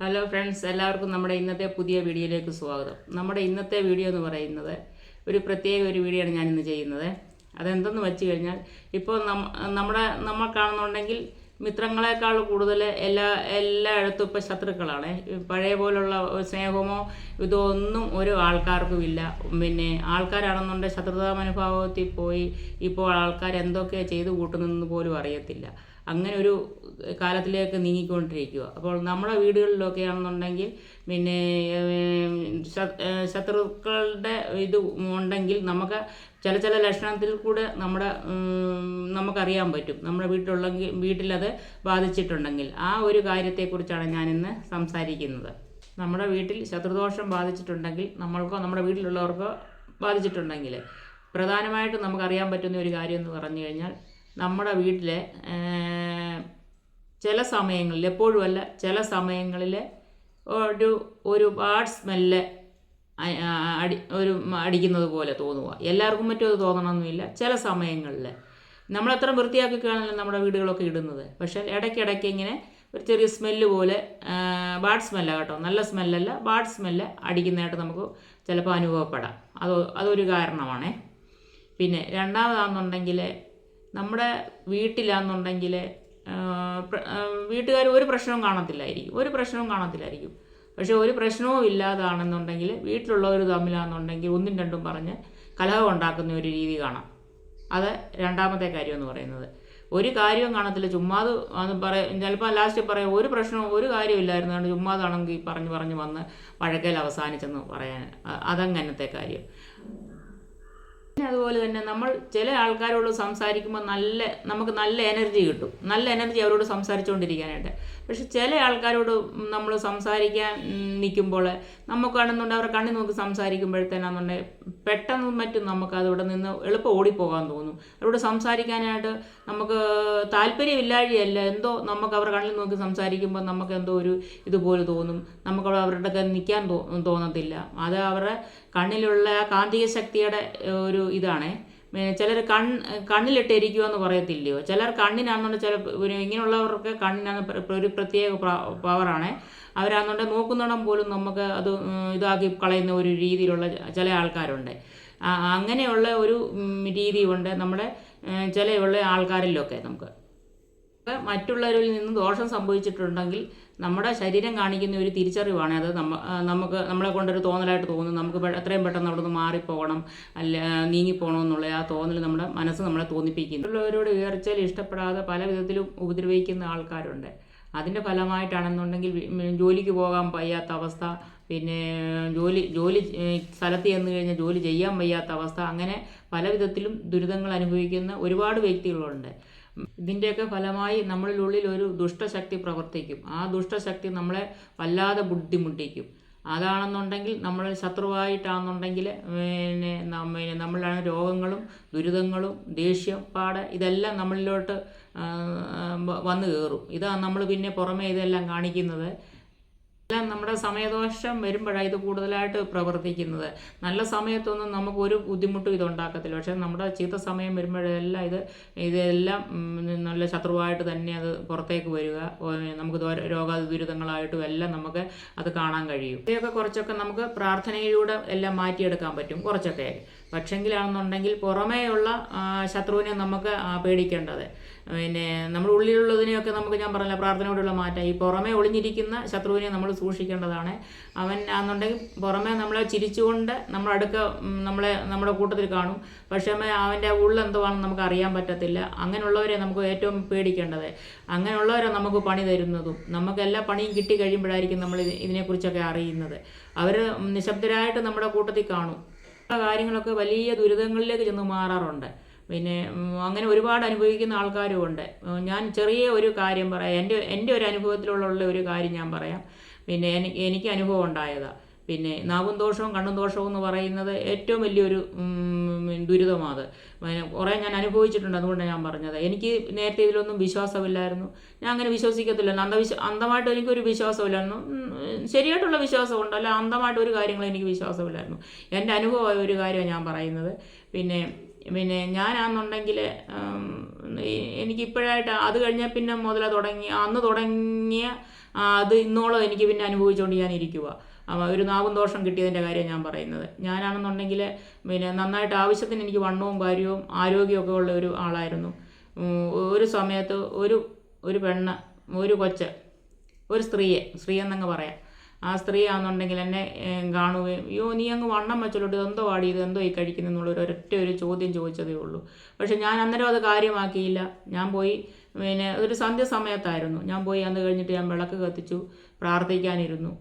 Hello friends എല്ലാവർക്കും നമ്മുടെ ഇന്നത്തെ പുതിയ വീഡിയോയിലേക്ക് സ്വാഗതം. നമ്മുടെ ഇന്നത്തെ വീഡിയോ എന്ന് പറയുന്നത് ഒരു പ്രത്യേക ഒരു വീഡിയോ ആണ് ഞാനിന്ന് ചെയ്യുന്നത്. അതെന്തെന്ന് വെച്ച് കഴിഞ്ഞാൽ ഇപ്പോൾ നമ്മ നമ്മുടെ നമ്മൾ കാണുന്നുണ്ടെങ്കിൽ മിത്രങ്ങളെക്കാൾ കൂടുതൽ എല്ലാ എല്ലായിടത്തും ഇപ്പോൾ ശത്രുക്കളാണ്. പഴയ പോലുള്ള സ്നേഹമോ ഇതോ ഒന്നും ഒരു ആൾക്കാർക്കും ഇല്ല. പിന്നെ ആൾക്കാരാണെന്നുണ്ടെങ്കിൽ ശത്രുതാ മനോഭാവത്തിൽ പോയി ഇപ്പോൾ ആൾക്കാർ എന്തൊക്കെയാണ് ചെയ്തു കൂട്ടുന്നതെന്ന് പോലും അറിയത്തില്ല. അങ്ങനെ ഒരു കാലത്തിലേക്ക് നീങ്ങിക്കൊണ്ടിരിക്കുക. അപ്പോൾ നമ്മുടെ വീടുകളിലൊക്കെ ആണെന്നുണ്ടെങ്കിൽ പിന്നെ ശത്രുക്കളുടെ ഇത് ഉണ്ടെങ്കിൽ നമുക്ക് ചില ചില ലക്ഷണത്തിൽ കൂടെ നമ്മുടെ നമുക്കറിയാൻ പറ്റും. നമ്മുടെ വീട്ടിലുള്ളെങ്കിൽ വീട്ടിലത് ബാധിച്ചിട്ടുണ്ടെങ്കിൽ. ആ ഒരു കാര്യത്തെക്കുറിച്ചാണ് ഞാനിന്ന് സംസാരിക്കുന്നത്. നമ്മുടെ വീട്ടിൽ ശത്രുദോഷം ബാധിച്ചിട്ടുണ്ടെങ്കിൽ നമ്മൾക്കോ നമ്മുടെ വീട്ടിലുള്ളവർക്കോ ബാധിച്ചിട്ടുണ്ടെങ്കിൽ പ്രധാനമായിട്ടും നമുക്കറിയാൻ പറ്റുന്ന ഒരു കാര്യം എന്ന് പറഞ്ഞു കഴിഞ്ഞാൽ നമ്മുടെ വീട്ടിലെ ചില സമയങ്ങളിൽ എപ്പോഴുമല്ല ചില സമയങ്ങളിൽ ഒരു ഒരു ബാഡ് സ്മെല്ല് അടി ഒരു അടിക്കുന്നത് പോലെ തോന്നുക എല്ലാവർക്കും മറ്റും അത് തോന്നണമെന്നില്ല ചില സമയങ്ങളിൽ നമ്മളെത്ര വൃത്തിയാക്കിക്കാണല്ലോ നമ്മുടെ വീടുകളൊക്കെ ഇടുന്നത്. പക്ഷേ ഇടയ്ക്കിടയ്ക്ക് ഇങ്ങനെ ഒരു ചെറിയ സ്മെല്ല് പോലെ ബാഡ് സ്മെല്ല കേട്ടോ. നല്ല സ്മെല്ലല്ല ബാഡ് സ്മെല്ല് അടിക്കുന്നതായിട്ട് നമുക്ക് ചിലപ്പോൾ അനുഭവപ്പെടാം. അത് അതൊരു കാരണമാണേ. പിന്നെ രണ്ടാമതാണെന്നുണ്ടെങ്കിൽ നമ്മുടെ വീട്ടിലാണെന്നുണ്ടെങ്കിൽ വീട്ടുകാർ ഒരു പ്രശ്നവും കാണത്തില്ലായിരിക്കും. ഒരു പ്രശ്നവും കാണത്തില്ലായിരിക്കും. പക്ഷേ ഒരു പ്രശ്നവും ഇല്ലാതാണെന്നുണ്ടെങ്കിൽ വീട്ടിലുള്ളവർ തമ്മിലാണെന്നുണ്ടെങ്കിൽ ഒന്നും രണ്ടും പറഞ്ഞ് കലഹം ഉണ്ടാക്കുന്ന ഒരു രീതി കാണാം. അത് രണ്ടാമത്തെ കാര്യം എന്ന് പറയുന്നത്. ഒരു കാര്യവും കാണത്തില്ല. ചുമ്മാത് പറയും ചിലപ്പോൾ ലാസ്റ്റ് പറയും ഒരു പ്രശ്നവും ഒരു കാര്യമില്ലായിരുന്നു കാരണം ചുമ്മാതാണെങ്കിൽ പറഞ്ഞു പറഞ്ഞ് വന്ന് വഴക്കേൽ അവസാനിച്ചെന്ന് പറയാൻ. അതങ്ങനത്തെ കാര്യം. പിന്നെ അതുപോലെ തന്നെ നമ്മൾ ചില ആൾക്കാരോട് സംസാരിക്കുമ്പോൾ നല്ല നമുക്ക് നല്ല എനർജി കിട്ടും. നല്ല എനർജി അവരോട് സംസാരിച്ചുകൊണ്ടിരിക്കാനായിട്ട് പക്ഷെ ചില ആൾക്കാരോട് നമ്മൾ സംസാരിക്കാൻ നിൽക്കുമ്പോൾ നമുക്കാണെന്നുണ്ടെങ്കിൽ അവരെ കണ്ണി നോക്കി സംസാരിക്കുമ്പോഴത്തേനാണെന്നുണ്ടെങ്കിൽ പെട്ടെന്ന് മറ്റും നമുക്ക് അതിവിടെ നിന്ന് എളുപ്പം ഓടിപ്പോകാൻ തോന്നും. അവരോട് സംസാരിക്കാനായിട്ട് നമുക്ക് താല്പര്യമില്ലാഴിയല്ല എന്തോ നമുക്ക് അവർ കണ്ണിൽ നോക്കി സംസാരിക്കുമ്പോൾ നമുക്ക് എന്തോ ഒരു ഇതുപോലെ തോന്നും. നമുക്കവിടെ അവരുടെ ഒക്കെ നിൽക്കാൻ തോന്നത്തില്ല. അത് അവരുടെ കണ്ണിലുള്ള കാന്തിക ശക്തിയുടെ ഒരു ഇതാണേ. ചിലർ കൺ കണ്ണിലിട്ട് ഇരിക്കുക എന്ന് പറയത്തില്ലയോ? ചിലർ കണ്ണിനാണെന്നുണ്ട് ചില ഇങ്ങനെയുള്ളവർക്ക് കണ്ണിനാണ് ഒരു പ്രത്യേക പവറാണ്. അവരാന്നുകൊണ്ട് നോക്കുന്നിടം പോലും നമുക്ക് അത് ഇതാക്കി കളയുന്ന ഒരു രീതിയിലുള്ള ചില ആൾക്കാരുണ്ട്. അങ്ങനെയുള്ള ഒരു രീതിയുണ്ട് നമ്മുടെ ചിലയുള്ള ആൾക്കാരിലൊക്കെ നമുക്ക്. മറ്റുള്ളവരിൽ നിന്ന് ദോഷം സംഭവിച്ചിട്ടുണ്ടെങ്കിൽ നമ്മുടെ ശരീരം കാണിക്കുന്ന ഒരു തിരിച്ചറിവാണ്. അത് നമ്മ നമുക്ക് നമ്മളെ കൊണ്ടൊരു തോന്നലായിട്ട് തോന്നുന്നു നമുക്ക് എത്രയും പെട്ടെന്ന് അവിടെ നിന്ന് മാറിപ്പോകണം. അല്ല നീങ്ങിപ്പോകണം എന്നുള്ള ആ തോന്നൽ നമ്മുടെ മനസ്സ് നമ്മളെ തോന്നിപ്പിക്കുന്നു. മറ്റുള്ളവരോട് ഉയർച്ചയിൽ ഇഷ്ടപ്പെടാതെ പല വിധത്തിലും ഉപദ്രവിക്കുന്ന ആൾക്കാരുണ്ട്. അതിന്റെ ഫലമായിട്ടാണെന്നുണ്ടെങ്കിൽ ജോലിക്ക് പോകാൻ വയ്യാത്ത അവസ്ഥ പിന്നെ ജോലി ജോലി സ്ഥലത്ത് ചെന്ന് കഴിഞ്ഞാൽ ജോലി ചെയ്യാൻ വയ്യാത്ത അവസ്ഥ അങ്ങനെ പല വിധത്തിലും ദുരിതങ്ങൾ അനുഭവിക്കുന്ന ഒരുപാട് വ്യക്തികളുണ്ട്. ഇതിന്റെയൊക്കെ ഫലമായി നമ്മളിലുള്ളിൽ ഒരു ദുഷ്ടശക്തി പ്രവർത്തിക്കും. ആ ദുഷ്ടശക്തി നമ്മളെ വല്ലാതെ ബുദ്ധിമുട്ടിക്കും. അതാണെന്നുണ്ടെങ്കിൽ നമ്മൾ ശത്രുവായിട്ടാണെന്നുണ്ടെങ്കിൽ പിന്നെ പിന്നെ നമ്മളാണ് രോഗങ്ങളും ദുരിതങ്ങളും ദേഷ്യം പാട് ഇതെല്ലാം നമ്മളിലോട്ട് വന്നു കയറും. ഇതാണ് നമ്മൾ പിന്നെ പുറമേ ഇതെല്ലാം കാണിക്കുന്നത്. എല്ലാം നമ്മുടെ സമയദോഷം വരുമ്പോഴാണ് ഇത് കൂടുതലായിട്ട് പ്രവർത്തിക്കുന്നത്. നല്ല സമയത്തൊന്നും നമുക്ക് ഒരു ബുദ്ധിമുട്ടും ഇതുണ്ടാക്കത്തില്ല. പക്ഷെ നമ്മുടെ ചീത്ത സമയം വരുമ്പോഴെല്ലാം ഇത് ഇതെല്ലാം നല്ല ശത്രുവായിട്ട് തന്നെ അത് പുറത്തേക്ക് വരിക. നമുക്ക് രോഗ ദുരിതങ്ങളായിട്ടും എല്ലാം നമുക്ക് അത് കാണാൻ കഴിയും. ഇതൊക്കെ കുറച്ചൊക്കെ നമുക്ക് പ്രാർത്ഥനയിലൂടെ എല്ലാം മാറ്റിയെടുക്കാൻ പറ്റും കുറച്ചൊക്കെ. പക്ഷെങ്കിലാണെന്നുണ്ടെങ്കിൽ പുറമേയുള്ള ശത്രുവിനെ നമുക്ക് പേടിക്കേണ്ടത്. പിന്നെ നമ്മൾ ഉള്ളിലുള്ളതിനെയൊക്കെ നമുക്ക് ഞാൻ പറഞ്ഞ പ്രാർത്ഥനയോടുള്ള മാറ്റം. ഈ പുറമേ ഒളിഞ്ഞിരിക്കുന്ന ശത്രുവിനെ നമ്മൾ സൂക്ഷിക്കേണ്ടതാണ്. അവൻ ആണെന്നുണ്ടെങ്കിൽ പുറമേ നമ്മളെ ചിരിച്ചുകൊണ്ട് നമ്മുടെ അടുക്ക നമ്മളെ നമ്മുടെ കൂട്ടത്തിൽ കാണും. പക്ഷേ അവന്റെ ഉള്ളെന്തുവാണെന്ന് നമുക്ക് അറിയാൻ പറ്റത്തില്ല. അങ്ങനെയുള്ളവരെ നമുക്ക് ഏറ്റവും പേടിക്കേണ്ടത്. അങ്ങനെയുള്ളവരെ നമുക്ക് പണി തരുന്നതും നമുക്ക് എല്ലാ പണിയും കിട്ടി കഴിയുമ്പോഴായിരിക്കും നമ്മൾ ഇതിനെക്കുറിച്ചൊക്കെ അറിയുന്നത്. അവർ നിശബ്ദരായിട്ട് നമ്മുടെ കൂട്ടത്തിൽ കാണും. കാര്യങ്ങളൊക്കെ വലിയ ദുരിതങ്ങളിലേക്ക് ചെന്ന് മാറാറുണ്ട്. പിന്നെ അങ്ങനെ ഒരുപാട് അനുഭവിക്കുന്ന ആൾക്കാരും ഉണ്ട്. ഞാൻ ചെറിയ ഒരു കാര്യം പറയാം. എന്റെ എന്റെ ഒരു അനുഭവത്തിലുള്ള ഒരു കാര്യം ഞാൻ പറയാം. പിന്നെ എനിക്ക് എനിക്ക് അനുഭവം ഉണ്ടായതാണ് പിന്നെ നാവും ദോഷവും കണ്ണും ദോഷവും എന്ന് പറയുന്നത് ഏറ്റവും വലിയൊരു ദുരിതമാണ് പിന്നെ കുറേ ഞാൻ അനുഭവിച്ചിട്ടുണ്ട് അതുകൊണ്ടാണ് ഞാൻ പറഞ്ഞത്. എനിക്ക് നേരത്തെ ഇതിലൊന്നും വിശ്വാസമില്ലായിരുന്നു. ഞാൻ അങ്ങനെ വിശ്വസിക്കത്തില്ലായിരുന്നു അന്ധവിശ്വ അന്ധമായിട്ട് എനിക്കൊരു വിശ്വാസമില്ലായിരുന്നു. ശരിയായിട്ടുള്ള വിശ്വാസമുണ്ട്. അല്ല അന്ധമായിട്ട് ഒരു കാര്യങ്ങളും എനിക്ക് വിശ്വാസമില്ലായിരുന്നു. എന്റെ അനുഭവമായ ഒരു കാര്യമാണ് ഞാൻ പറയുന്നത്. പിന്നെ പിന്നെ ഞാനാണെന്നുണ്ടെങ്കിൽ എനിക്കിപ്പോഴായിട്ട് അത് കഴിഞ്ഞാൽ പിന്നെ മുതൽ തുടങ്ങി അന്ന് തുടങ്ങിയ അത് ഇന്നോളം എനിക്ക് പിന്നെ അനുഭവിച്ചുകൊണ്ട് ഞാൻ ഇരിക്കുക ഒരു നാവും ദോഷം കിട്ടിയതിന്റെ കാര്യം ഞാൻ പറയുന്നത്. ഞാനാണെന്നുണ്ടെങ്കിൽ പിന്നെ നന്നായിട്ട് ആവശ്യത്തിന് എനിക്ക് വണ്ണവും കാര്യവും ആരോഗ്യമൊക്കെ ഉള്ള ഒരു ആളായിരുന്നു. ഒരു സമയത്ത് ഒരു ഒരു പെണ്ണ് ഒരു കൊച്ച് ഒരു സ്ത്രീയെ സ്ത്രീ എന്നങ്ങ് പറയാം. ആ സ്ത്രീ ആണെന്നുണ്ടെങ്കിൽ എന്നെ കാണുകയും അയ്യോ നീ അങ്ങ് വണ്ണം വെച്ചോട്ട് ഇതെന്തോ വാടി ഇത് എന്തോ ഈ കഴിക്കുന്നു ഒരു ഒരൊറ്റ ഒരു ചോദ്യം ചോദിച്ചതേ ഉള്ളൂ. പക്ഷെ ഞാൻ അന്നേരം അത് കാര്യമാക്കിയില്ല. ഞാൻ പോയി പിന്നെ ഒരു സന്ധ്യ സമയത്തായിരുന്നു. ഞാൻ പോയി അന്ന് കഴിഞ്ഞിട്ട് ഞാൻ വിളക്ക് കത്തിച്ചു പ്രാർത്ഥിക്കാനിരുന്നു.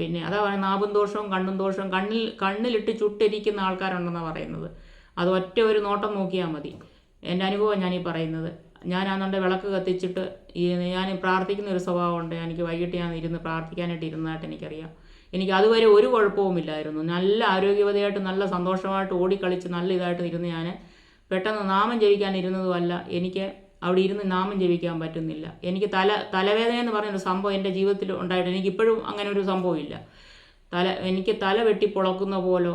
പിന്നെ അതാ പറയുന്നത് നാവും ദോഷവും കണ്ണും ദോഷവും കണ്ണിൽ കണ്ണിലിട്ട് ചുട്ടിരിക്കുന്ന ആൾക്കാരുണ്ടെന്നാണ് പറയുന്നത്. അത് ഒറ്റ ഒരു നോട്ടം നോക്കിയാൽ മതി. എന്റെ അനുഭവം ഞാനീ പറയുന്നത്. ഞാനാണെന്നുണ്ടെ വിളക്ക് കത്തിച്ചിട്ട് ഈ ഞാൻ പ്രാർത്ഥിക്കുന്ന ഒരു സ്വഭാവമുണ്ട്. എനിക്ക് വൈകിട്ട് ഞാൻ ഇരുന്ന് പ്രാർത്ഥിക്കാനായിട്ട് ഇരുന്നതായിട്ട് എനിക്കറിയാം. എനിക്ക് അതുവരെ ഒരു കുഴപ്പവുമില്ലായിരുന്നു. നല്ല ആരോഗ്യവതയായിട്ട് നല്ല സന്തോഷമായിട്ട് ഓടിക്കളിച്ച് നല്ല ഇതായിട്ട് ഇരുന്ന് ഞാൻ പെട്ടെന്ന് നാമം ജപിക്കാനിരുന്നതുമല്ല. എനിക്ക് അവിടെ ഇരുന്ന് നാമം ജപിക്കാൻ പറ്റുന്നില്ല. എനിക്ക് തല തലവേദന എന്ന് പറയുന്ന സംഭവം എന്റെ ജീവിതത്തിൽ ഉണ്ടായിട്ട് എനിക്കിപ്പോഴും അങ്ങനെ ഒരു സംഭവമില്ല. തല എനിക്ക് തല വെട്ടി പൊളക്കുന്ന പോലെ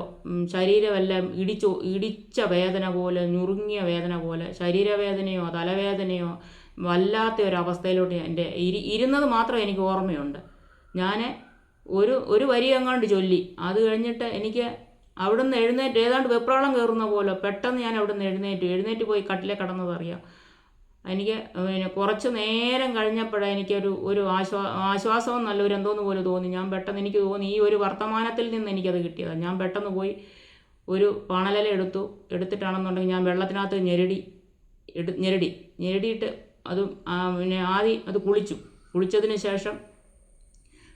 ശരീരമെല്ലാം ഇടിച്ചു ഇടിച്ച വേദന പോലെ ഞുറുങ്ങിയ വേദന പോലെ ശരീരവേദനയോ തലവേദനയോ വല്ലാത്ത ഒരു അവസ്ഥയിലോട്ട് എന്റെ ഇരി ഇരുന്നത് മാത്രം എനിക്ക് ഓർമ്മയുണ്ട്. ഞാൻ ഒരു ഒരു വരി എങ്ങാണ്ട് ചൊല്ലി. അത് കഴിഞ്ഞിട്ട് എനിക്ക് അവിടുന്ന് എഴുന്നേറ്റ് ഏതാണ്ട് വെപ്രാളം കയറുന്ന പോലെ പെട്ടെന്ന് ഞാൻ അവിടുന്ന് എഴുന്നേറ്റ്. എഴുന്നേറ്റ് പോയി കട്ടിലെ കിടന്നതറിയാം എനിക്ക് പിന്നെ കുറച്ച് നേരം കഴിഞ്ഞപ്പോഴാണ് എനിക്കൊരു ഒരു ആശ്വാ ആശ്വാസവും നല്ലൊരു എന്തോന്ന് പോലെ തോന്നി. ഞാൻ പെട്ടെന്ന് എനിക്ക് തോന്നി ഈ ഒരു വർത്തമാനത്തിൽ നിന്ന് എനിക്കത് കിട്ടിയതാണ് ഞാൻ പെട്ടെന്ന് പോയി ഒരു പണലല എടുത്തു. എടുത്തിട്ടാണെന്നുണ്ടെങ്കിൽ ഞാൻ വെള്ളത്തിനകത്ത് ഞെരടി എടു ഞെരടി. ഞെരടിയിട്ട് അത് പിന്നെ ആദ്യം അത് കുളിച്ചു. കുളിച്ചതിന് ശേഷം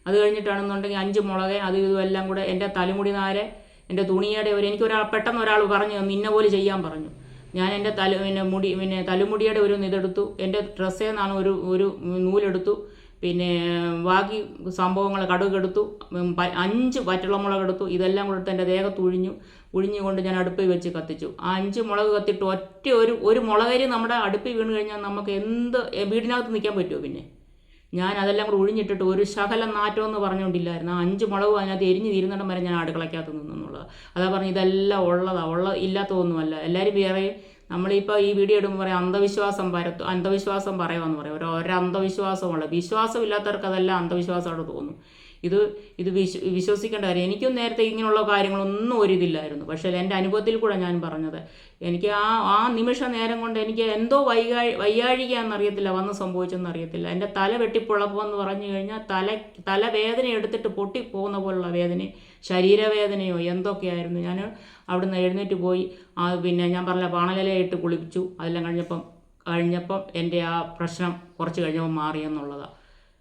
അത് കഴിഞ്ഞിട്ടാണെന്നുണ്ടെങ്കിൽ അഞ്ച് മുളക് അത് ഇതുമെല്ലാം കൂടെ എന്റെ തലമുടി നാരെ എന്റെ തുണിയുടെ ഒരു എനിക്കൊരാൾ പെട്ടെന്ന് ഒരാൾ പറഞ്ഞു ഇന്ന പോലെ ചെയ്യാൻ പറഞ്ഞു. ഞാൻ എന്റെ തല പിന്നെ മുടി പിന്നെ തലമുടിയുടെ ഒരു ഇതെടുത്തു. എന്റെ ഡ്രസ്സേ നിന്നാണ് ഒരു ഒരു നൂലെടുത്തു. പിന്നെ ബാക്കി സംഭവങ്ങൾ കടുക് എടുത്തു. ഉം, പ- അഞ്ച് വറ്റളമുളക് എടുത്തു. ഇതെല്ലാം കൊടുത്ത് എന്റെ ദേഹത്ത് ഉഴിഞ്ഞു. ഉഴിഞ്ഞുകൊണ്ട് ഞാൻ അടുപ്പിൽ വെച്ച് കത്തിച്ചു. ആ അഞ്ച് മുളക് കത്തിട്ട് ഒറ്റ ഒരു ഒരു മുളകരി നമ്മുടെ അടുപ്പിൽ വീണ് കഴിഞ്ഞാൽ നമുക്ക് എന്ത് വീടിനകത്ത് നിൽക്കാൻ പറ്റുമോ പിന്നെ? ഞാൻ അതെല്ലാം കൂടെ ഒഴിഞ്ഞിട്ടിട്ട് ഒരു ശകലം നാറ്റം എന്ന് പറഞ്ഞുകൊണ്ടില്ലായിരുന്നു. ആ അഞ്ച് മുളകും അതിനകത്ത് എരിഞ്ഞ് തീരുന്നിടം വരെ ഞാൻ അടുക്കളയ്ക്കകത്ത് നിന്നു എന്നുള്ളത്. അതാ പറഞ്ഞു ഇതെല്ലാം ഉള്ളതാണ് ഉള്ള ഇല്ലാത്തതൊന്നുമല്ല എല്ലാവരും വേറെ നമ്മളിപ്പോൾ ഈ വീഡിയോ ഇടുമ്പോൾ പറയാം അന്ധവിശ്വാസം പരത്തു അന്ധവിശ്വാസം പറയുമെന്ന് പറയും. ഒരു ഒരു അന്ധവിശ്വാസമുള്ള വിശ്വാസമില്ലാത്തവർക്ക് അതെല്ലാം അന്ധവിശ്വാസമായിട്ട് തോന്നും. ഇത് ഇത് വിശ്വ വിശ്വസിക്കേണ്ട കാര്യം. എനിക്കും നേരത്തെ ഇങ്ങനെയുള്ള കാര്യങ്ങളൊന്നും ഒരിതില്ലായിരുന്നു പക്ഷേ എന്റെ അനുഭവത്തിൽ കൂടെ ഞാൻ പറഞ്ഞത് എനിക്ക് ആ ആ നിമിഷ നേരം കൊണ്ട് എനിക്ക് എന്തോ വൈകാഴി വയ്യാഴികയെന്നറിയത്തില്ല വന്ന് സംഭവിച്ചെന്ന് അറിയത്തില്ല എന്റെ തല വെട്ടിപ്പൊളപ്പെന്ന് പറഞ്ഞു കഴിഞ്ഞാൽ തല തലവേദന എടുത്തിട്ട് പൊട്ടിപ്പോകുന്ന പോലുള്ള വേദന ശരീരവേദനയോ എന്തൊക്കെയായിരുന്നു? ഞാൻ അവിടെ നിന്ന് എഴുന്നേറ്റ് പോയി ആ പിന്നെ ഞാൻ പറഞ്ഞ പാണലിലയിട്ട് കുളിപ്പിച്ചു. അതെല്ലാം കഴിഞ്ഞപ്പം കഴിഞ്ഞപ്പം എന്റെ ആ പ്രശ്നം കുറച്ച് കഴിഞ്ഞപ്പോൾ മാറിയെന്നുള്ളതാണ്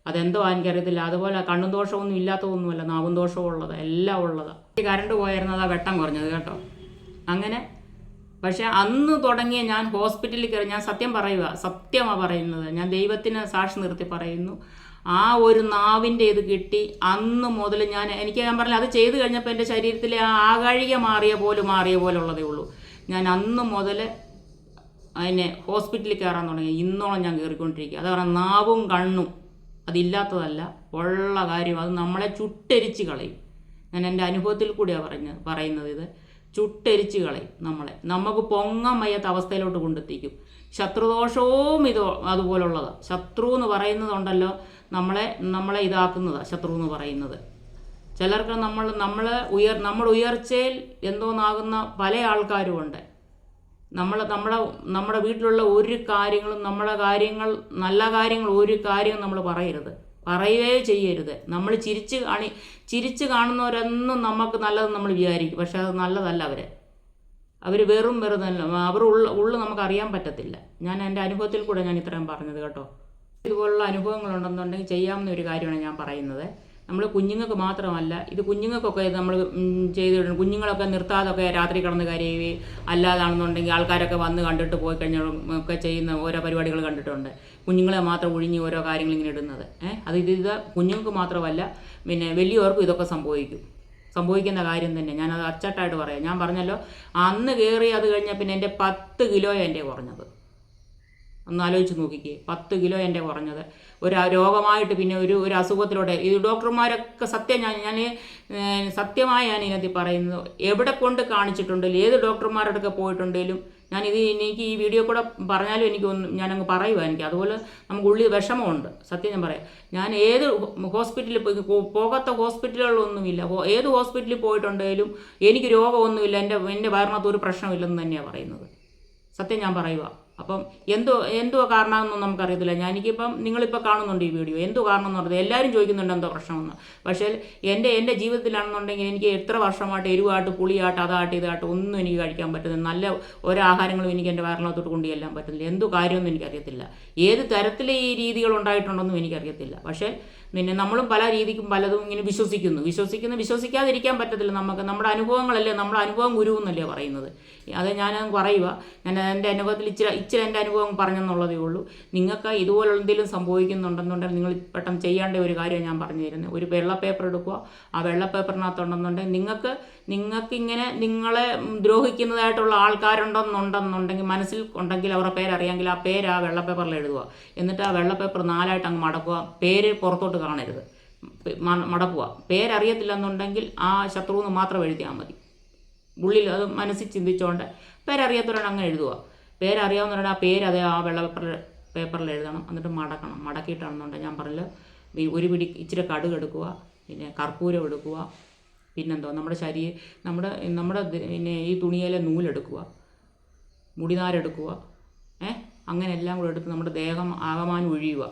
അതെന്തോ എനിക്കറിയത്തില്ല. അതുപോലെ കണ്ണും ദോഷമൊന്നും ഇല്ലാത്തതൊന്നുമല്ല നാവും ദോഷവും ഉള്ളത് എല്ലാം ഉള്ളതാണ് ഈ പോയിരുന്നത് ആ വെട്ടം കുറഞ്ഞത് കേട്ടോ. അങ്ങനെ പക്ഷേ അന്ന് തുടങ്ങിയ ഞാൻ ഹോസ്പിറ്റലിൽ കയറി ഞാൻ സത്യം പറയുക സത്യമാണ് പറയുന്നത്. ഞാൻ ദൈവത്തിന് സാക്ഷി നിർത്തി പറയുന്നു. ആ ഒരു നാവിന്റെ ഇത് കിട്ടി. അന്ന് മുതൽ ഞാൻ എനിക്ക് ഞാൻ പറഞ്ഞില്ല അത് ചെയ്ത് കഴിഞ്ഞപ്പോൾ എന്റെ ശരീരത്തിലെ ആ ആകാഴിക മാറിയ പോലെ മാറിയ പോലെ ഉള്ളതേ ഉള്ളൂ. ഞാൻ അന്ന് മുതൽ അതിനെ ഹോസ്പിറ്റലിൽ കയറാൻ തുടങ്ങി. ഇന്നോളം ഞാൻ കയറിക്കൊണ്ടിരിക്കുക. അത് പറഞ്ഞാൽ നാവും കണ്ണും അതില്ലാത്തതല്ല. ഉള്ള കാര്യം. അത് നമ്മളെ ചുട്ടരിച്ച് കളയും. ഞാൻ എന്റെ അനുഭവത്തിൽ കൂടിയാണ് പറഞ്ഞത് പറയുന്നത് ഇത്. ചുട്ടരിച്ച് കളയും നമ്മളെ. നമുക്ക് പൊങ്ങാൻ വയ്യാത്ത അവസ്ഥയിലോട്ട് കൊണ്ടെത്തിക്കും. ശത്രുദോഷവും ഇത് അതുപോലുള്ളത്. ശത്രു എന്ന് പറയുന്നതുണ്ടല്ലോ നമ്മളെ നമ്മളെ ഇതാക്കുന്നതാണ് ശത്രു എന്ന് പറയുന്നത്. ചിലർക്ക് നമ്മൾ നമ്മൾ ഉയർ നമ്മുടെ ഉയർച്ചയിൽ എന്തോന്നാകുന്ന പല ആൾക്കാരുമുണ്ട്. നമ്മൾ നമ്മുടെ നമ്മുടെ വീട്ടിലുള്ള ഒരു കാര്യങ്ങളും നമ്മുടെ കാര്യങ്ങൾ നല്ല കാര്യങ്ങൾ ഒരു കാര്യവും നമ്മൾ പറയരുത്. പറയുകയോ ചെയ്യരുത്. നമ്മൾ ചിരിച്ച് കാണി ചിരിച്ച് കാണുന്നവരൊന്നും നമുക്ക് നല്ലത് നമ്മൾ വിചാരിക്കും. പക്ഷെ അത് നല്ലതല്ല അവരെ. അവർ വെറും വെറുതെ അവർ ഉള്ള ഉള്ളു നമുക്ക് അറിയാൻ പറ്റത്തില്ല. ഞാൻ എന്റെ അനുഭവത്തിൽ കൂടെ ഞാൻ ഇത്രയും പറഞ്ഞത് കേട്ടോ. ഇതുപോലുള്ള അനുഭവങ്ങളുണ്ടെന്നുണ്ടെങ്കിൽ ചെയ്യാവുന്ന ഒരു കാര്യമാണ് ഞാൻ പറയുന്നത്. നമ്മൾ കുഞ്ഞുങ്ങൾക്ക് മാത്രമല്ല ഇത് കുഞ്ഞുങ്ങൾക്കൊക്കെ നമ്മൾ ചെയ്തിട്ടുണ്ട് കുഞ്ഞുങ്ങളൊക്കെ നിർത്താതൊക്കെ രാത്രി കിടന്ന് കരയുകയും അല്ലാതാണെന്നുണ്ടെങ്കിൽ ആൾക്കാരൊക്കെ വന്ന് കണ്ടിട്ട് പോയി കഴിഞ്ഞാൽ ഒക്കെ ചെയ്യുന്ന ഓരോ പരിപാടികൾ കണ്ടിട്ടുണ്ട്. കുഞ്ഞുങ്ങളെ മാത്രം ഒഴിഞ്ഞ് ഓരോ കാര്യങ്ങൾ ഇങ്ങനെ ഇടുന്നത്. ഏഹ് അത് ഇത് കുഞ്ഞുങ്ങൾക്ക് മാത്രമല്ല പിന്നെ വലിയവർക്കും ഇതൊക്കെ സംഭവിക്കും. സംഭവിക്കുന്ന കാര്യം തന്നെ. ഞാനത് അച്ചട്ടായിട്ട് പറയാം. ഞാൻ പറഞ്ഞല്ലോ അന്ന് കയറി അത് കഴിഞ്ഞാൽ പിന്നെ എന്റെ പത്ത് കിലോ എന്റെ കുറഞ്ഞത്. ഒന്ന് ആലോചിച്ച് നോക്കിക്കേ പത്ത് കിലോ എന്റെ കുറഞ്ഞത്. ഒരു രോഗമായിട്ട് പിന്നെ ഒരു ഒരു അസുഖത്തിലൂടെ. ഈ ഡോക്ടർമാരൊക്കെ സത്യം ഞാൻ ഞാൻ സത്യമായി ഞാൻ ഇതിനകത്ത് പറയുന്നത് എവിടെ കൊണ്ട് കാണിച്ചിട്ടുണ്ടെങ്കിലും ഏത് ഡോക്ടർമാരുടെ അടുക്കെ പോയിട്ടുണ്ടെങ്കിലും ഞാനിത് എനിക്ക് ഈ വീഡിയോ കൂടെ പറഞ്ഞാലും എനിക്ക് ഒന്നും ഞാനങ്ങ് പറയുക എനിക്ക്. അതുപോലെ നമുക്ക് ഉള്ളിൽ വിഷമമുണ്ട്. സത്യം ഞാൻ പറയാം. ഞാൻ ഏത് ഹോസ്പിറ്റലിൽ പോയി പോകാത്ത ഹോസ്പിറ്റലുകളൊന്നുമില്ല. ഏത് ഹോസ്പിറ്റലിൽ പോയിട്ടുണ്ടെങ്കിലും എനിക്ക് രോഗമൊന്നുമില്ല. എന്റെ എന്റെ വയറിനകത്ത് പ്രശ്നമില്ലെന്ന് തന്നെയാണ് പറയുന്നത്. സത്യം ഞാൻ പറയുക അപ്പം എന്തോ എന്തോ കാരണമെന്നൊന്നും നമുക്കറിയത്തില്ല. ഞാൻ എനിക്കിപ്പം നിങ്ങളിപ്പോൾ കാണുന്നുണ്ട് ഈ വീഡിയോ. എന്തോ കാരണം എന്ന് പറഞ്ഞത്? എല്ലാവരും ചോദിക്കുന്നുണ്ട് എന്തോ പ്രശ്നമെന്ന്. പക്ഷേ എന്റെ എന്റെ ജീവിതത്തിലാണെന്നുണ്ടെങ്കിൽ എനിക്ക് എത്ര വർഷമായിട്ട് എരിവായിട്ട് പുളിയായിട്ട് അതാട്ട് ഇതായിട്ട് ഒന്നും എനിക്ക് കഴിക്കാൻ പറ്റുന്നില്ല. നല്ല ഒരാഹാരങ്ങളും എനിക്ക് എന്റെ വയറിനകത്തോട്ട് കൊണ്ടുചെല്ലാൻ പറ്റുന്നില്ല. എന്തോ കാര്യമൊന്നും എനിക്കറിയത്തില്ല. ഏത് തരത്തിൽ ഈ രീതികൾ ഉണ്ടായിട്ടുണ്ടെന്നും എനിക്കറിയത്തില്ല. പക്ഷേ പിന്നെ നമ്മളും പല രീതിക്കും പലതും ഇങ്ങനെ വിശ്വസിക്കുന്നു. വിശ്വസിക്കുന്നു വിശ്വസിക്കാതിരിക്കാൻ പറ്റത്തില്ല നമുക്ക്. നമ്മുടെ അനുഭവങ്ങളല്ലേ? നമ്മുടെ അനുഭവം ഗുരു എന്നല്ലേ പറയുന്നത്? അത് ഞാൻ പറയുക ഞാൻ എന്റെ അനുഭവത്തിൽ ഇച്ചിരി ഇച്ചിരി എന്റെ അനുഭവം പറഞ്ഞെന്നുള്ളതേ ഉള്ളൂ. നിങ്ങൾക്ക് ഇതുപോലുള്ള എന്തെങ്കിലും സംഭവിക്കുന്നുണ്ടെന്നുണ്ടെങ്കിൽ നിങ്ങൾ പെട്ടെന്ന് ചെയ്യേണ്ട ഒരു കാര്യം ഞാൻ പറഞ്ഞു തരുന്നത് ഒരു വെള്ള പേപ്പർ എടുക്കുക. ആ വെള്ള പേപ്പറിനകത്തുണ്ടെന്നുണ്ടെങ്കിൽ നിങ്ങൾക്ക് നിങ്ങൾക്കിങ്ങനെ നിങ്ങളെ ദ്രോഹിക്കുന്നതായിട്ടുള്ള ആൾക്കാരുണ്ടെന്നുണ്ടെന്നുണ്ടെങ്കിൽ മനസ്സിൽ ഉണ്ടെങ്കിൽ അവരുടെ പേരറിയാമെങ്കിൽ ആ പേര് ആ വെള്ള പേപ്പറിൽ എഴുതുക. എന്നിട്ട് ആ വെള്ള പേപ്പർ നാലായിട്ട് അങ്ങ് മടക്കുക. പേര് പുറത്തോട്ട് കാണരുത്. മടക്കുക. പേരറിയത്തില്ല എന്നുണ്ടെങ്കിൽ ആ ശത്രുവെന്ന് മാത്രം എഴുതിയാൽ മതി. ഉള്ളിൽ അത് മനസ്സിൽ ചിന്തിച്ചുകൊണ്ട് പേരറിയാത്തവരാണ് അങ്ങനെ എഴുതുക. പേരറിയാവുന്നവരുടെ ആ പേര് അതേ ആ വെള്ള പേപ്പറിൽ പേപ്പറിൽ എഴുതണം. എന്നിട്ട് മടക്കണം. മടക്കിയിട്ടാണെന്നുണ്ടെങ്കിൽ ഞാൻ പറഞ്ഞില്ല ഒരു പിടി ഇച്ചിരി കടുക് എടുക്കുക. പിന്നെ കർപ്പൂരം എടുക്കുക. പിന്നെന്തോ നമ്മുടെ ശരീരം നമ്മുടെ നമ്മുടെ പിന്നെ ഈ തുണിയിലെ നൂലെടുക്കുക. മുടിനാരെടുക്കുക. ഏ? അങ്ങനെ എല്ലാം കൂടെ എടുത്ത് നമ്മുടെ ദേഹം ആകമാനം ഒഴിയുക.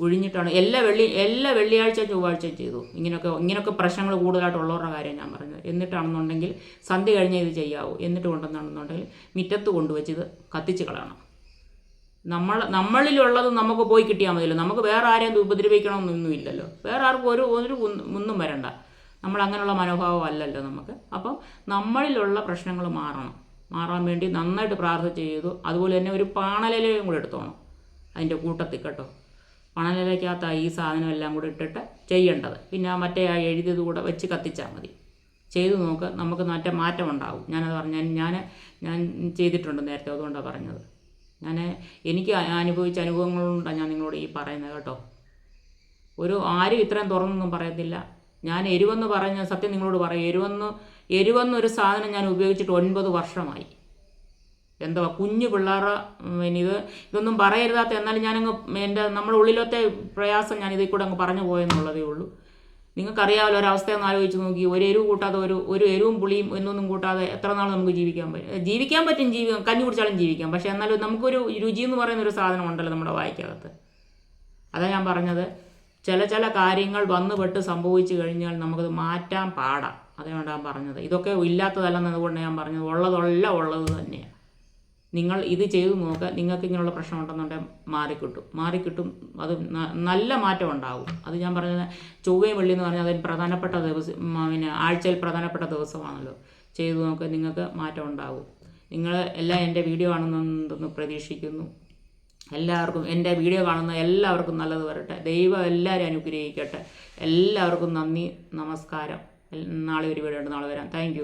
ഒഴിഞ്ഞിട്ടാണ് എല്ലാ വെള്ളി എല്ലാ വെള്ളിയാഴ്ച ചൊവ്വാഴ്ച ചെയ്തു. ഇങ്ങനെയൊക്കെ ഇങ്ങനെയൊക്കെ പ്രശ്നങ്ങൾ കൂടുതലായിട്ടുള്ളവരുടെ കാര്യം ഞാൻ പറഞ്ഞത്. എന്നിട്ടാണെന്നുണ്ടെങ്കിൽ സന്ധ്യ കഴിഞ്ഞേ ഇത് ചെയ്യാവൂ. എന്നിട്ട് കൊണ്ടുവന്നാണെന്നുണ്ടെങ്കിൽ മുറ്റത്ത് കൊണ്ടുവച്ച് ഇത് കത്തിച്ച് കളയണം. നമ്മൾ നമ്മളിലുള്ളത് നമുക്ക് പോയി കിട്ടിയാൽ മതിയല്ലോ. നമുക്ക് വേറെ ആരെയും ഉപദ്രവിക്കണമെന്നൊന്നും ഇല്ലല്ലോ വേറെ ആർക്കും ഒരു ഒരു ഒന്നും വരണ്ട. നമ്മൾ അങ്ങനെയുള്ള മനോഭാവം അല്ലല്ലോ നമുക്ക്. അപ്പം നമ്മളിലുള്ള പ്രശ്നങ്ങൾ മാറണം. മാറാൻ വേണ്ടി നന്നായിട്ട് പ്രാർത്ഥന ചെയ്തു. അതുപോലെ തന്നെ ഒരു പാണലിലയും കൂടെ എടുത്തോണം. അതിന്റെ കൂട്ടത്തിൽ കേട്ടോ. പണലിലയ്ക്കകത്ത് ഈ സാധനം എല്ലാം കൂടെ ഇട്ടിട്ട് ചെയ്യേണ്ടത്. പിന്നെ ആ മറ്റേ ആ എഴുതിയത് കൂടെ വെച്ച് കത്തിച്ചാൽ മതി. ചെയ്തു നോക്ക് നമുക്ക് മറ്റേ മാറ്റം ഉണ്ടാവും. ഞാനത് പറഞ്ഞ ഞാൻ ഞാൻ ചെയ്തിട്ടുണ്ട് നേരത്തെ അതുകൊണ്ടാണ് പറഞ്ഞത്. ഞാൻ എനിക്ക് അനുഭവിച്ച അനുഭവങ്ങളുണ്ടാണ് ഞാൻ നിങ്ങളോട് ഈ പറയുന്നത് കേട്ടോ. ഒരു ആരും ഇത്രയും തുറന്നൊന്നും പറയത്തില്ല. ഞാൻ എരിവെന്ന് പറഞ്ഞ സത്യം നിങ്ങളോട് പറയും. എരിവെന്ന് എരിവെന്നൊരു സാധനം ഞാൻ ഉപയോഗിച്ചിട്ട് ഒൻപത് വർഷമായി. എന്തോ കുഞ്ഞു പിള്ളേരുടെ പിന്നെ ഇത് ഇതൊന്നും പറയരുതാത്ത എന്നാലും ഞാനങ്ങ് എന്റെ നമ്മുടെ ഉള്ളിലത്തെ പ്രയാസം ഞാൻ ഇതിൽ കൂടെ അങ്ങ് പറഞ്ഞു പോയെന്നുള്ളതേ ഉള്ളൂ. നിങ്ങൾക്കറിയാമല്ലോ ഒരവസ്ഥയൊന്ന് ആലോചിച്ച് നോക്കി. ഒരു എരിവ് കൂട്ടാതെ ഒരു ഒരു എരിവും പുളിയും എന്നൊന്നും കൂട്ടാതെ എത്ര നാൾ നമുക്ക് ജീവിക്കാൻ പറ്റും ജീവിക്കാൻ പറ്റും ജീവിക്കാം കഞ്ഞി കുടിച്ചാലും ജീവിക്കാം. പക്ഷേ എന്നാലും നമുക്കൊരു രുചി എന്ന് പറയുന്ന ഒരു സാധനം ഉണ്ടല്ലോ നമ്മുടെ വായിക്കകത്ത്. അതാ ഞാൻ പറഞ്ഞത്. ചില ചില കാര്യങ്ങൾ വന്നുപെട്ട് സംഭവിച്ചു കഴിഞ്ഞാൽ നമുക്കത് മാറ്റാൻ പാടാം. അതുകൊണ്ടാണ് പറഞ്ഞത്. ഇതൊക്കെ ഇല്ലാത്തതല്ലെന്നതുകൊണ്ട് ഞാൻ പറഞ്ഞത്. ഉള്ളതെല്ലാം ഉള്ളത് തന്നെയാണ് നിങ്ങൾ ഇത് ചെയ്തു നോക്കുക നിങ്ങൾക്ക് ഇങ്ങനെയുള്ള പ്രശ്നം ഉണ്ടെന്നുണ്ടെങ്കിൽ മാറിക്കിട്ടും. മാറിക്കിട്ടും അത് നല്ല മാറ്റം ഉണ്ടാകും അത് ഞാൻ പറഞ്ഞത് ചൊവ്വയും വെള്ളി എന്ന് പറഞ്ഞാൽ അതിന് പ്രധാനപ്പെട്ട ദിവസം പിന്നെ ആഴ്ചയിൽ പ്രധാനപ്പെട്ട ദിവസമാണല്ലോ. ചെയ്തു നോക്കുക നിങ്ങൾക്ക് മാറ്റം ഉണ്ടാകും നിങ്ങൾ എല്ലാം എന്റെ വീഡിയോ കാണുന്നുണ്ടെന്ന് പ്രതീക്ഷിക്കുന്നു. എല്ലാവർക്കും എന്റെ വീഡിയോ കാണുന്ന എല്ലാവർക്കും നല്ലത് വരട്ടെ. ദൈവം എല്ലാവരും അനുഗ്രഹിക്കട്ടെ. എല്ലാവർക്കും നന്ദി നമസ്കാരം. നാളെ ഒരു വീഡിയോ ഉണ്ട് നാളെ വരാം. താങ്ക്